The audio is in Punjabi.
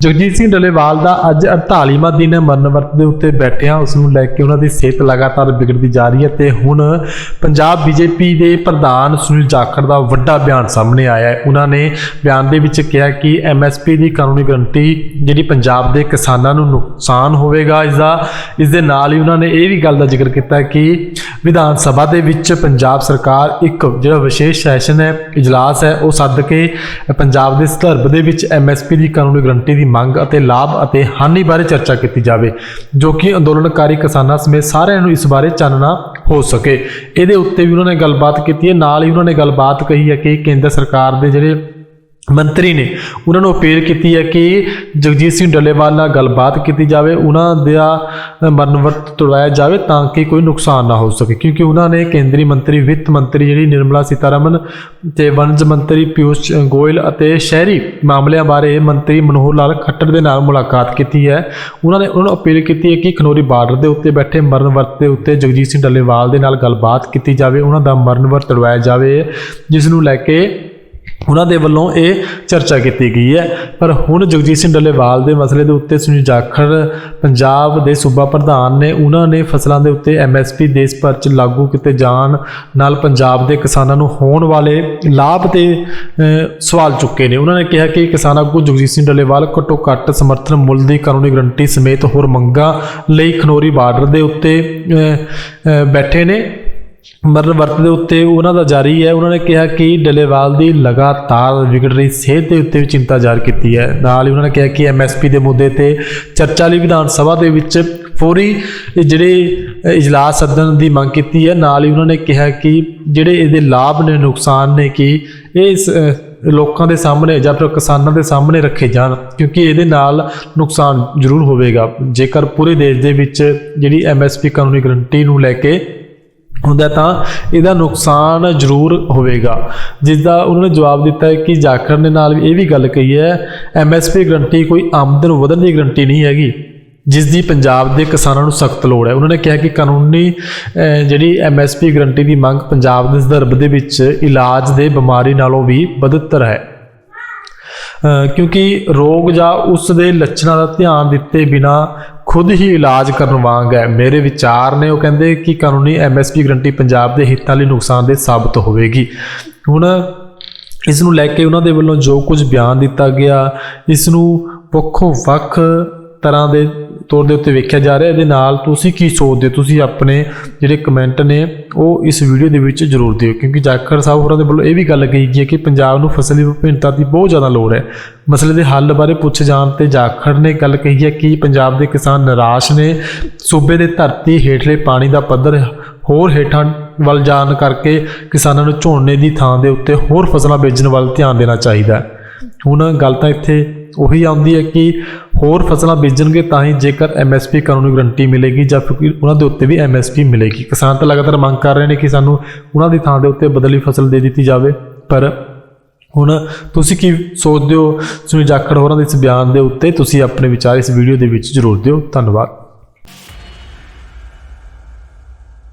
ਜਗਜੀਤ ਸਿੰਘ ਡੱਲੇਵਾਲ ਦਾ ਅੱਜ 48ਵਾਂ ਦਿਨ ਮਰਨ ਵਰਤ ਦੇ ਉੱਤੇ ਬੈਠਿਆ ਉਸ ਨੂੰ ਲੈ ਕੇ ਉਹਨਾਂ ਦੀ ਸਿਹਤ ਲਗਾਤਾਰ ਵਿਗੜਦੀ ਜਾ ਰਹੀ ਹੈ ਤੇ ਹੁਣ ਪੰਜਾਬ ਬੀਜੇਪੀ ਦੇ ਪ੍ਰਧਾਨ ਸੁਨੀਲ ਜਾਖੜ ਦਾ ਵੱਡਾ ਬਿਆਨ ਸਾਹਮਣੇ ਆਇਆ ਹੈ। ਉਹਨਾਂ ਨੇ ਬਿਆਨ ਦੇ ਵਿੱਚ ਕਿਹਾ ਕਿ ਐਮਐਸਪੀ ਦੀ ਕਾਨੂੰਨੀ ਗਰੰਟੀ ਜਿਹੜੀ ਪੰਜਾਬ ਦੇ ਕਿਸਾਨਾਂ ਨੂੰ ਨੁਕਸਾਨ ਹੋਵੇਗਾ ਇਸ ਦਾ ਇਸ ਦੇ ਨਾਲ ਹੀ ਉਹਨਾਂ ਨੇ ਇਹ ਵੀ ਗੱਲ ਦਾ ਜ਼ਿਕਰ ਕੀਤਾ ਕਿ ਵਿਧਾਨ ਸਭਾ ਦੇ ਵਿੱਚ ਪੰਜਾਬ ਸਰਕਾਰ ਇੱਕ ਜਿਹੜਾ ਵਿਸ਼ੇਸ਼ ਸੈਸ਼ਨ ਹੈ, ਇਜਲਾਸ ਹੈ, ਉਹ ਸੱਦ ਕੇ ਪੰਜਾਬ ਦੇ ਸੰਦਰਭ ਦੇ ਵਿੱਚ ਐਮਐਸਪੀ ਦੀ ਕਾਨੂੰਨੀ ਗਰੰਟੀ ਦੀ ਮੰਗ ਅਤੇ ਲਾਭ ਅਤੇ ਹਾਨੀ ਬਾਰੇ ਚਰਚਾ ਕੀਤੀ ਜਾਵੇ, ਜੋ ਕਿ ਅੰਦੋਲਨਕਾਰੀ ਕਿਸਾਨਾਂ ਸਮੇਤ ਸਾਰਿਆਂ ਨੂੰ ਇਸ ਬਾਰੇ ਚਾਨਣਾ ਹੋ ਸਕੇ। ਇਹਦੇ ਉੱਤੇ ਵੀ ਉਹਨਾਂ ਨੇ ਗੱਲਬਾਤ ਕੀਤੀ ਹੈ। ਨਾਲ ਹੀ ਉਹਨਾਂ ਨੇ ਗੱਲਬਾਤ ਕਹੀ ਹੈ ਕਿ ਕੇਂਦਰ ਸਰਕਾਰ ਦੇ ਜਿਹੜੇ ਮੰਤਰੀ ਨੇ ਉਹਨਾਂ ਨੂੰ ਅਪੀਲ ਕੀਤੀ ਹੈ ਕਿ ਜਗਜੀਤ ਸਿੰਘ ਡੱਲੇਵਾਲ ਨਾਲ ਗੱਲਬਾਤ ਕੀਤੀ ਜਾਵੇ, ਉਹਨਾਂ ਦਾ ਮਰਨ ਵਰਤ ਤੁੜਵਾਇਆ ਜਾਵੇ ਤਾਂ ਕਿ ਕੋਈ ਨੁਕਸਾਨ ਨਾ ਹੋ ਸਕੇ। ਕਿਉਂਕਿ ਉਹਨਾਂ ਨੇ ਕੇਂਦਰੀ ਮੰਤਰੀ, ਵਿੱਤ ਮੰਤਰੀ ਜਿਹੜੀ ਨਿਰਮਲਾ ਸੀਤਾਰਮਨ ਤੇ ਵਣਜ ਮੰਤਰੀ ਪਿਊਸ਼ ਗੋਇਲ ਅਤੇ ਸ਼ਹਿਰੀ ਮਾਮਲਿਆਂ ਬਾਰੇ ਮੰਤਰੀ ਮਨੋਹਰ ਲਾਲ ਖੱਟਰ ਦੇ ਨਾਲ ਮੁਲਾਕਾਤ ਕੀਤੀ ਹੈ। ਉਹਨਾਂ ਨੇ ਉਹਨਾਂ ਨੂੰ ਅਪੀਲ ਕੀਤੀ ਹੈ ਕਿ ਖਨੌਰੀ ਬਾਰਡਰ ਦੇ ਉੱਤੇ ਬੈਠੇ ਮਰਨ ਵਰਤ ਦੇ ਉੱਤੇ ਜਗਜੀਤ ਸਿੰਘ ਡੱਲੇਵਾਲ ਦੇ ਨਾਲ ਗੱਲਬਾਤ ਕੀਤੀ ਜਾਵੇ, ਉਹਨਾਂ ਦਾ ਮਰਨ ਵਰਤ ਤੁੜਵਾਇਆ ਜਾਵੇ, ਜਿਸ ਨੂੰ ਲੈ ਕੇ ਉਹਨਾਂ ਦੇ ਵੱਲੋਂ ਇਹ ਚਰਚਾ ਕੀਤੀ ਗਈ ਹੈ। ਪਰ ਹੁਣ ਜਗਜੀਤ ਸਿੰਘ ਡੱਲੇਵਾਲ ਦੇ ਮਸਲੇ ਦੇ ਉੱਤੇ ਸੁਨੀਲ ਜਾਖੜ, ਪੰਜਾਬ ਦੇ ਸੂਬਾ ਪ੍ਰਧਾਨ ਨੇ ਉਹਨਾਂ ਨੇ ਫਸਲਾਂ ਦੇ ਉੱਤੇ ਐਮਐਸਪੀ ਦੇਸ਼ ਭਰ ਚ ਲਾਗੂ ਕੀਤੇ ਜਾਣ ਨਾਲ ਪੰਜਾਬ ਦੇ ਕਿਸਾਨਾਂ ਨੂੰ ਹੋਣ ਵਾਲੇ ਲਾਭ ਤੇ ਸਵਾਲ ਚੁੱਕੇ ਨੇ। ਉਹਨਾਂ ਨੇ ਕਿਹਾ ਕਿ ਕਿਸਾਨ ਆਗੂ ਜਗਜੀਤ ਸਿੰਘ ਡੱਲੇਵਾਲ ਘੱਟੋ ਘੱਟ ਸਮਰਥਨ ਮੁੱਲ ਦੀ ਕਾਨੂੰਨੀ ਗਰੰਟੀ ਸਮੇਤ ਹੋਰ ਮੰਗਾਂ ਲਈ ਖਨੌਰੀ ਬਾਰਡਰ ਦੇ ਉੱਤੇ ਬੈਠੇ ਨੇ। ਮਰਨ ਵਰਤ ਦੇ ਉੱਤੇ ਉਹਨਾਂ ਦਾ ਜਾਰੀ ਹੈ। ਉਹਨਾਂ ਨੇ ਕਿਹਾ ਕਿ ਡੱਲੇਵਾਲ ਦੀ ਲਗਾਤਾਰ ਵਿਗੜ ਰਹੀ ਸਿਹਤ ਦੇ ਉੱਤੇ ਵੀ ਚਿੰਤਾ ਜ਼ਾਹਰ ਕੀਤੀ ਹੈ। ਨਾਲ ਹੀ ਉਹਨਾਂ ਨੇ ਕਿਹਾ ਕਿ ਐਮਐਸਪੀ ਦੇ ਮੁੱਦੇ ਤੇ ਚਰਚਾ ਲਈ ਵਿਧਾਨ ਸਭਾ ਦੇ ਵਿੱਚ ਫੌਰੀ ਜਿਹੜੇ ਇਜਲਾਸ ਸੱਦਣ ਦੀ ਮੰਗ ਕੀਤੀ ਹੈ। ਨਾਲ ਹੀ ਉਹਨਾਂ ਨੇ ਕਿਹਾ ਕਿ ਜਿਹੜੇ ਇਹਦੇ ਲਾਭ ਨੇ ਨੁਕਸਾਨ ਨੇ ਕਿ ਇਹ ਇਸ, ਲੋਕਾਂ ਦੇ ਸਾਹਮਣੇ ਜਾਂ ਫਿਰ ਕਿਸਾਨਾਂ ਦੇ ਸਾਹਮਣੇ ਰੱਖੇ ਜਾਣ ਕਿਉਂਕਿ ਇਹਦੇ ਨਾਲ ਨੁਕਸਾਨ ਜ਼ਰੂਰ ਹੋਵੇਗਾ। ਜੇਕਰ ਪੂਰੇ ਦੇਸ਼ ਦੇ ਵਿੱਚ ਜਿਹੜੀ ਐਮਐਸਪੀ ਕਾਨੂੰਨੀ ਗਰੰਟੀ ਨੂੰ ਲੈ ਕੇ ਹੁੰਦਾ ਤਾਂ ਇਹਦਾ ਨੁਕਸਾਨ ਜ਼ਰੂਰ ਹੋਵੇਗਾ। ਜਿਸ ਦਾ ਉਹਨਾਂ ਨੇ ਜਵਾਬ ਦਿੱਤਾ ਹੈ ਕਿ ਜਾਖੜ ਨੇ ਨਾਲ ਵੀ ਇਹ ਵੀ ਗੱਲ ਕਹੀ ਹੈ ਐਮਐਸਪੀ ਗਰੰਟੀ ਕੋਈ ਆਮਦਨ ਵਧਣ ਦੀ ਗਰੰਟੀ ਨਹੀਂ ਹੈਗੀ ਜਿਸ ਦੀ ਪੰਜਾਬ ਦੇ ਕਿਸਾਨਾਂ ਨੂੰ ਸਖਤ ਲੋੜ ਹੈ। ਉਹਨਾਂ ਨੇ ਕਿਹਾ ਕਿ ਕਾਨੂੰਨੀ ਅਹ, ਜਿਹੜੀ ਐਮਐਸਪੀ ਗਰੰਟੀ ਦੀ ਮੰਗ ਪੰਜਾਬ ਦੇ ਸੰਦਰਭ ਦੇ ਵਿੱਚ ਇਲਾਜ ਦੇ ਬਿਮਾਰੀ ਨਾਲੋਂ ਵੀ ਬਦਤਰ ਹੈ। ਕਿਉਂਕਿ ਰੋਗ ਜਾਂ ਉਸ ਦੇ ਲੱਛਣਾਂ ਦਾ ਧਿਆਨ ਦਿੱਤੇ ਬਿਨਾ ਖੁਦ ਹੀ ਇਲਾਜ ਕਰਨ ਵਾਂਗ ਹੈ। ਮੇਰੇ ਵਿਚਾਰ ਨੇ ਉਹ ਕਹਿੰਦੇ ਕਿ ਕਾਨੂੰਨੀ ਐਮਐਸਪੀ ਗਰੰਟੀ ਪੰਜਾਬ ਦੇ ਹਿੱਤਾਂ ਲਈ ਨੁਕਸਾਨਦੇਹ ਸਾਬਤ ਹੋਵੇਗੀ। ਹੁਣ ਇਸ ਨੂੰ ਲੈ ਕੇ ਉਹਨਾਂ ਦੇ ਵੱਲੋਂ ਜੋ ਕੁਝ ਬਿਆਨ ਦਿੱਤਾ ਗਿਆ, ਇਸ ਨੂੰ ਵੱਖੋ ਵੱਖ ਤਰ੍ਹਾਂ ਦੇ ਤੌਰ ਦੇ ਉੱਤੇ ਵੇਖਿਆ ਜਾ ਰਿਹਾ, ਇਹਦੇ ਨਾਲ ਤੁਸੀਂ ਕੀ ਸੋਚਦੇ ਹੋ? ਤੁਸੀਂ ਆਪਣੇ ਜਿਹੜੇ ਕਮੈਂਟ ਨੇ, ਉਹ ਇਸ ਵੀਡੀਓ ਦੇ ਵਿੱਚ ਜ਼ਰੂਰ ਦਿਓ, ਕਿਉਂਕਿ ਜਾਖੜ ਸਾਹਿਬ ਹੋਰਾਂ ਦੇ ਵੱਲੋਂ ਇਹ ਵੀ ਗੱਲ ਕਹੀ ਗਈ ਹੈ ਕਿ ਪੰਜਾਬ ਨੂੰ ਫਸਲੀ ਵਿਭਿੰਨਤਾ ਦੀ ਬਹੁਤ ਜ਼ਿਆਦਾ ਲੋੜ ਹੈ। ਮਸਲੇ ਦੇ ਹੱਲ ਬਾਰੇ ਪੁੱਛ ਜਾਣ ਤੇ ਜਾਖੜ ਨੇ ਗੱਲ ਕਹੀ ਹੈ ਕਿ ਪੰਜਾਬ ਦੇ ਕਿਸਾਨ ਨਿਰਾਸ਼ ਨੇ। ਸੂਬੇ ਦੇ ਧਰਤੀ ਹੇਠਲੇ ਪਾਣੀ ਦਾ ਪੱਧਰ ਹੋਰ ਹੇਠਾਂ ਵੱਲ ਜਾਣ ਕਰਕੇ ਕਿਸਾਨਾਂ ਨੂੰ ਝੋਨੇ ਦੀ ਥਾਂ ਦੇ ਉੱਤੇ ਹੋਰ ਫਸਲਾਂ ਬੀਜਣ ਵੱਲ ਧਿਆਨ ਦੇਣਾ ਚਾਹੀਦਾ ਹੁਣ ਗੱਲ ਤਾਂ ਇੱਥੇ ਉਹੀ ਆਉਂਦੀ ਹੈ ਕਿ ਹੋਰ ਫਸਲਾਂ ਬੀਜਣਗੇ ਤਾਂ ਹੀ ਜੇਕਰ ਐਮਐਸਪੀ ਕਾਨੂੰਨੀ ਗਰੰਟੀ ਮਿਲੇਗੀ ਜਾਂ ਫਿਰ ਉਹਨਾਂ ਦੇ ਉੱਤੇ ਵੀ ਐਮਐਸਪੀ ਮਿਲੇਗੀ। ਕਿਸਾਨ ਤਾਂ ਲਗਾਤਾਰ ਮੰਗ ਕਰ ਰਹੇ ਨੇ ਕਿ ਸਾਨੂੰ ਉਹਨਾਂ ਦੀ ਥਾਂ ਦੇ ਉੱਤੇ ਬਦਲੀ ਫਸਲ ਦੇ ਦਿੱਤੀ ਜਾਵੇ, ਪਰ ਹੁਣ ਤੁਸੀਂ ਕੀ ਸੋਚਦੇ ਹੋ? ਸੁਨੀਲ ਜਾਖੜ ਹੋਰਾਂ ਦੇ ਇਸ ਬਿਆਨ ਦੇ ਉੱਤੇ ਤੁਸੀਂ ਆਪਣੇ ਵਿਚਾਰ ਇਸ ਵੀਡੀਓ ਦੇ ਵਿੱਚ ਜ਼ਰੂਰ ਦਿਓ। ਧੰਨਵਾਦ।